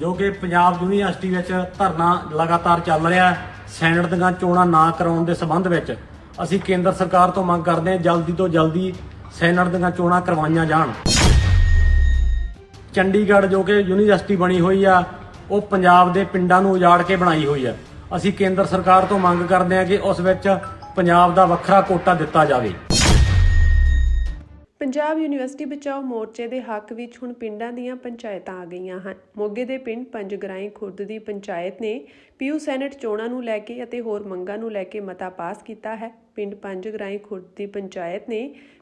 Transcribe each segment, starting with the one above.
ਜੋ ਕਿ ਪੰਜਾਬ ਯੂਨੀਵਰਸਿਟੀ ਵਿੱਚ ਧਰਨਾ ਲਗਾਤਾਰ ਚੱਲ ਰਿਹਾ ਹੈ। ਸੈਨੇਟ ਦੀਆਂ ਚੋਣਾਂ ਨਾ ਕਰਾਉਣ ਦੇ ਸਬੰਧ ਵਿੱਚ ਅਸੀਂ ਕੇਂਦਰ ਸਰਕਾਰ ਤੋਂ ਮੰਗ ਕਰਦੇ ਹਾਂ ਜਲਦੀ ਤੋਂ ਜਲਦੀ ਸੈਨੇਟ ਦੀਆਂ ਚੋਣਾਂ ਕਰਵਾਈਆਂ ਜਾਣ। ਚੰਡੀਗੜ੍ਹ ਜੋ ਕਿ ਯੂਨੀਵਰਸਿਟੀ ਬਣੀ ਹੋਈ ਆ, ਉਹ ਪੰਜਾਬ ਦੇ ਪਿੰਡਾਂ ਨੂੰ ਉਜਾੜ ਕੇ ਬਣਾਈ ਹੋਈ ਆ। ਅਸੀਂ ਕੇਂਦਰ ਸਰਕਾਰ ਤੋਂ ਮੰਗ ਕਰਦੇ ਹਾਂ ਕਿ ਉਸ ਵਿੱਚ ਪੰਜਾਬ ਦਾ ਵੱਖਰਾ ਕੋਟਾ ਦਿੱਤਾ ਜਾਵੇ। ਪੰਜਾਬ ਯੂਨੀਵਰਸਿਟੀ ਬਚਾਓ ਮੋਰਚੇ ਦੇ ਹੱਕ ਵਿੱਚ ਹੁਣ ਪਿੰਡਾਂ ਦੀਆਂ ਪੰਚਾਇਤਾਂ ਆ ਗਈਆਂ ਹਨ। ਮੋਗੇ ਦੇ ਪਿੰਡ ਪੰਜਗਰਾਈ ਖੁਰਦ ਦੀ ਪੰਚਾਇਤ ਨੇ ਪੀਯੂ ਸੈਨੇਟ ਚੋਣਾਂ ਨੂੰ ਲੈ ਕੇ ਅਤੇ ਹੋਰ ਮੰਗਾਂ ਨੂੰ ਲੈ ਕੇ ਮਤਾ ਪਾਸ ਕੀਤਾ ਹੈ। ਪਿੰਡ ਪੰਜਗਰਾਈ ਖੁਰਦ ਦੀ ਪੰਚਾਇਤ ਨੇ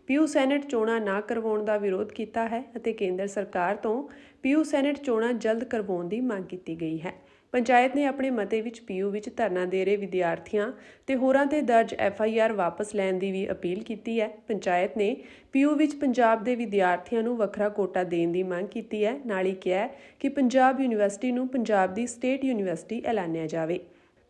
ਪੀਯੂ ਸੈਨੇਟ ਚੋਣਾਂ ਨਾ ਕਰਵਾਉਣ ਦਾ ਵਿਰੋਧ ਕੀਤਾ ਹੈ ਅਤੇ ਕੇਂਦਰ ਸਰਕਾਰ ਤੋਂ ਪੀਯੂ ਸੈਨੇਟ ਚੋਣਾਂ ਜਲਦ ਕਰਵਾਉਣ ਦੀ ਮੰਗ ਕੀਤੀ ਗਈ ਹੈ। ਪੰਚਾਇਤ ਨੇ ਆਪਣੇ ਮਤੇ ਵਿੱਚ ਪੀਯੂ ਵਿੱਚ ਧਰਨਾ ਦੇ ਰਹੇ ਵਿਦਿਆਰਥੀਆਂ ਤੇ ਹੋਰਾਂ ਤੇ ਦਰਜ ਐਫ ਆਈ ਆਰ ਵਾਪਸ ਲੈਣ ਦੀ ਵੀ ਅਪੀਲ ਕੀਤੀ ਹੈ। ਪੰਚਾਇਤ ਨੇ ਪੀਯੂ ਵਿੱਚ ਪੰਜਾਬ ਦੇ ਵਿਦਿਆਰਥੀਆਂ ਨੂੰ ਵੱਖਰਾ ਕੋਟਾ ਦੇਣ ਦੀ ਮੰਗ ਕੀਤੀ ਹੈ। ਨਾਲ ਹੀ ਕਿਹਾ ਕਿ ਪੰਜਾਬ ਯੂਨੀਵਰਸਿਟੀ ਨੂੰ ਪੰਜਾਬ ਦੀ ਸਟੇਟ ਯੂਨੀਵਰਸਿਟੀ ਐਲਾਨਿਆ ਜਾਵੇ।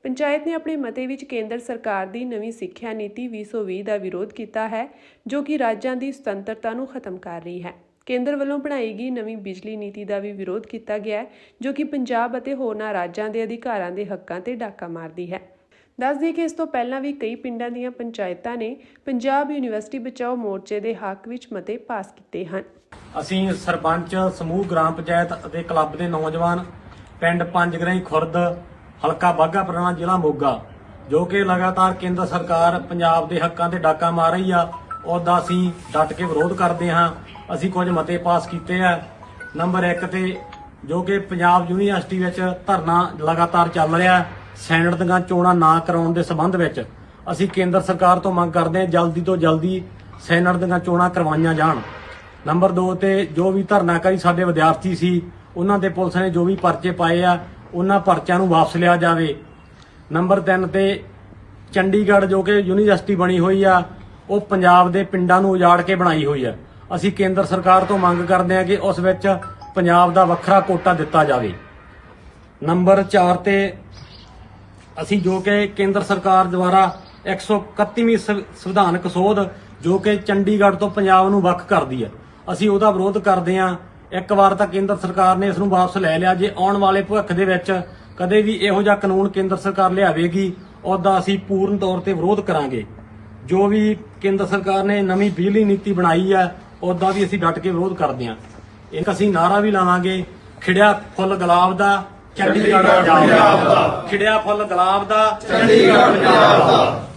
ਪੰਚਾਇਤ ਨੇ ਆਪਣੇ ਮਤੇ ਵਿੱਚ ਕੇਂਦਰ ਸਰਕਾਰ ਦੀ ਨਵੀਂ ਸਿੱਖਿਆ ਨੀਤੀ 2020 ਦਾ ਵਿਰੋਧ ਕੀਤਾ ਹੈ, ਜੋ ਕਿ ਰਾਜਾਂ ਦੀ ਸੁਤੰਤਰਤਾ ਨੂੰ ਖਤਮ ਕਰ ਰਹੀ ਹੈ। ਕੇਂਦਰ ਵੱਲੋਂ ਬਣਾਈ ਗਈ ਨਵੀਂ ਬਿਜਲੀ ਨੀਤੀ ਦਾ ਵੀ ਵਿਰੋਧ ਕੀਤਾ ਗਿਆ ਜੋ ਕਿ ਪੰਜਾਬ ਅਤੇ ਹੋਰਨਾਂ ਰਾਜਾਂ ਦੇ ਅਧਿਕਾਰਾਂ ਦੇ ਹੱਕਾਂ ਤੇ ਡਾਕਾ ਮਾਰਦੀ ਹੈ। ਦੱਸ ਦਈਏ ਕਿ ਇਸ ਤੋਂ ਪਹਿਲਾਂ ਵੀ ਕਈ ਪਿੰਡਾਂ ਦੀਆਂ ਪੰਚਾਇਤਾਂ ਨੇ ਪੰਜਾਬ ਯੂਨੀਵਰਸਿਟੀ ਬਚਾਓ ਮੋਰਚੇ ਦੇ ਹੱਕ ਵਿੱਚ ਮਤੇ ਪਾਸ ਕੀਤੇ ਹਨ। ਅਸੀਂ ਸਰਪੰਚ, ਸਮੂਹ, ਗ੍ਰਾਮ ਪੰਚਾਇਤ ਅਤੇ ਕਲੱਬ ਦੇ ਨੌਜਵਾਨ, ਪਿੰਡ ਪੰਜਗਰਾਈ ਖੁਰਦ ਹਲਕਾ ਬਾਘਾ ਪੁਰਾਣਾ ਜ਼ਿਲ੍ਹਾ ਮੋਗਾ, ਜੋ ਕਿ ਲਗਾਤਾਰ ਕੇਂਦਰ ਸਰਕਾਰ ਪੰਜਾਬ ਦੇ ਹੱਕਾਂ ਤੇ ਡਾਕਾ ਮਾਰ ਰਹੀ ਆ, ਉਹਦਾ ਅਸੀਂ ਡਟ ਕੇ ਵਿਰੋਧ ਕਰਦੇ ਹਾਂ। ਅਸੀਂ ਕੁਝ ਮਤੇ ਪਾਸ ਕੀਤੇ ਆ। ਨੰਬਰ 1 ਤੇ ਜੋ ਕਿ ਪੰਜਾਬ ਯੂਨੀਵਰਸਿਟੀ ਵਿੱਚ ਧਰਨਾ ਲਗਾਤਾਰ ਚੱਲ ਰਿਹਾ ਹੈ ਸੈਨੇਟ ਦੀਆਂ ਚੋਣਾਂ ਨਾ ਕਰਾਉਣ ਦੇ ਸਬੰਧ ਵਿੱਚ ਅਸੀਂ ਕੇਂਦਰ ਸਰਕਾਰ ਤੋਂ ਮੰਗ ਕਰਦੇ ਹਾਂ ਜਲਦੀ ਤੋਂ ਜਲਦੀ ਸੈਨੇਟ ਦੀਆਂ ਚੋਣਾਂ ਕਰਵਾਈਆਂ ਜਾਣ। ਨੰਬਰ 2 ਤੇ ਜੋ ਵੀ ਧਰਨਾਕਾਰੀ ਸਾਡੇ ਵਿਦਿਆਰਥੀ ਸੀ, ਉਹਨਾਂ ਦੇ ਪੁਲਿਸ ਨੇ ਜੋ ਵੀ ਪਰਚੇ ਪਾਏ ਆ ਉਹਨਾਂ ਪਰਚਿਆਂ ਨੂੰ ਵਾਪਸ ਲਿਆ ਜਾਵੇ। ਨੰਬਰ 3 ਤੇ ਚੰਡੀਗੜ੍ਹ ਜੋ ਕਿ ਯੂਨੀਵਰਸਿਟੀ ਬਣੀ ਹੋਈ ਆ, ਉਹ ਪੰਜਾਬ ਦੇ ਪਿੰਡਾਂ ਨੂੰ ਉਜਾੜ ਕੇ ਬਣਾਈ ਹੋਈ ਆ। ਅਸੀਂ ਕੇਂਦਰ ਸਰਕਾਰ ਤੋਂ ਮੰਗ ਕਰਦੇ ਹਾਂ ਕਿ ਉਸ ਵਿੱਚ ਪੰਜਾਬ ਦਾ ਵੱਖਰਾ ਕੋਟਾ ਦਿੱਤਾ ਜਾਵੇ। ਨੰਬਰ 4 ਤੇ ਅਸੀਂ ਜੋ ਕਿ ਕੇਂਦਰ ਸਰਕਾਰ ਦੁਆਰਾ 131ਵੀਂ ਸੰਵ- ਸੰਵਿਧਾਨਕ ਸੋਧ ਜੋ ਕਿ ਚੰਡੀਗੜ੍ਹ ਤੋਂ ਪੰਜਾਬ ਨੂੰ ਵੱਖ ਕਰਦੀ ਹੈ ਅਸੀਂ ਉਹਦਾ ਵਿਰੋਧ ਕਰਦੇ ਹਾਂ ਇੱਕ ਵਾਰ ਤਾਂ ਕੇਂਦਰ ਸਰਕਾਰ ਨੇ ਇਸ ਨੂੰ ਵਾਪਸ ਲੈ ਲਿਆ। ਜੇ ਆਉਣ ਵਾਲੇ ਭਵਿੱਖ ਦੇ ਵਿੱਚ ਕਦੇ ਵੀ ਇਹੋ ਜਿਹਾ ਕਾਨੂੰਨ ਕੇਂਦਰ ਸਰਕਾਰ ਲਿਆਵੇਗੀ, ਉਹਦਾ ਅਸੀਂ ਪੂਰਨ ਤੌਰ ਤੇ ਵਿਰੋਧ ਕਰਾਂਗੇ। ਜੋ ਵੀ ਕੇਂਦਰ ਸਰਕਾਰ ਨੇ ਨਵੀਂ ਬਿਜਲੀ ਨੀਤੀ ਬਣਾਈ ਹੈ, ਉਹਦਾ ਵੀ ਅਸੀਂ ਡਟ ਕੇ ਵਿਰੋਧ ਕਰਦੇ ਹਾਂ। ਇੱਕ ਅਸੀਂ ਨਾਰਾ ਵੀ ਲਾਵਾਂਗੇ, ਖਿੜਿਆ ਫੁੱਲ ਗੁਲਾਬ ਦਾ, ਚੰਡੀਗੜ੍ਹ ਪੰਜਾਬ ਦਾ। ਖਿੜਿਆ ਫੁੱਲ ਗੁਲਾਬ ਦਾ, ਚੰਡੀਗੜ੍ਹ ਪੰਜਾਬ ਦਾ।